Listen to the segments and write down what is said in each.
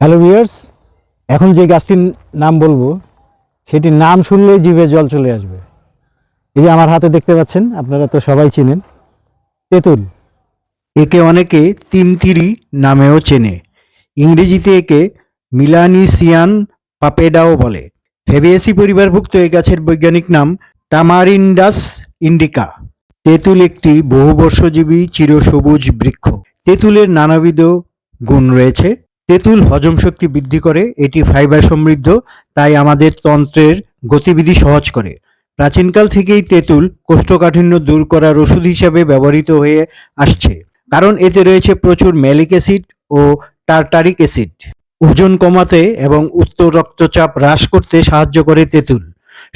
Hello viewers, এখন যে গাছটির নাম বলব, সেটির নাম শুনলেই জিভে জল চলে আসবে। এই যে আমার হাতে দেখতে পাচ্ছেন, আপনারা তো সবাই চেনেন, তেঁতুল। একে অনেকে তিনতিরি নামেও চেনে। ইংরেজিতে একে মিলানিসিয়ান পাপেডাও বলে। ফেবিয়েসি পরিবারভুক্ত এই গাছের বৈজ্ঞানিক নাম টামারিন্ডাস ইন্ডিকা। তেঁতুল একটি বহুবর্ষজীবী চিরসবুজ বৃক্ষ। তেঁতুলের নানাবিধ গুণ রয়েছে। তেঁতুল হজম শক্তি বৃদ্ধি করে, এটি ফাইবার সমৃদ্ধ, তাই আমাদের তন্ত্রের গতিবিধি সহজ করে। প্রাচীনকাল থেকেই তেঁতুল কোষ্ঠকাঠিন্য দূর করার ওষুধ হিসাবে ব্যবহৃত হয়ে আসছে, কারণ এতে রয়েছে প্রচুর ম্যালিক অ্যাসিড ও টার্টারিক অ্যাসিড। ওজন কমাতে এবং উচ্চ রক্তচাপ হ্রাস করতে সাহায্য করে তেঁতুল।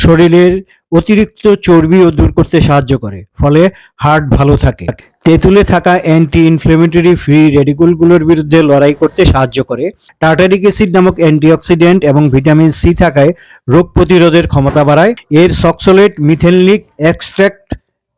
শরীরের অতিরিক্ত চর্বিও দূর করতে সাহায্য করে, ফলে হার্ট ভালো থাকে। তেঁতুলে থাকা অ্যান্টি ইনফ্লেমেটরি ফ্রি রেডিকুলগুলোর বিরুদ্ধে লড়াই করতে সাহায্য করে। টার্টারিক অ্যাসিড নামক অ্যান্টিঅক্সিডেন্ট এবং ভিটামিন সি থাকায় রোগ প্রতিরোধের ক্ষমতা বাড়ায়। এর সক্সোলেট মিথেনলিক এক্সট্রাক্ট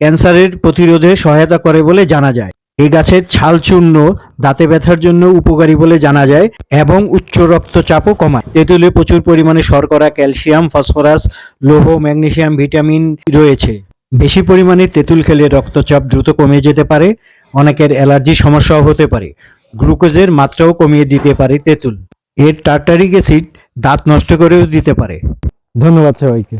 ক্যান্সারের প্রতিরোধে সহায়তা করে বলে জানা যায়। এই গাছের ছাল চূর্ণ, দাঁতে ব্যথার জন্য উপকারী বলে জানা যায় এবং উচ্চ রক্তচাপও কমায়। তেঁতুলে প্রচুর পরিমাণে শর্করা, ক্যালসিয়াম, ফসফরাস, লৌহ, ম্যাগনেসিয়াম, ভিটামিন রয়েছে। বেশি পরিমাণে তেঁতুল খেলে রক্তচাপ দ্রুত কমে যেতে পারে, অনেকের অ্যালার্জি সমস্যাও হতে পারে। গ্লুকোজের মাত্রাও কমিয়ে দিতে পারে তেঁতুল। এর টার্টারিক অ্যাসিড দাঁত নষ্ট করেও দিতে পারে। ধন্যবাদ সবাইকে।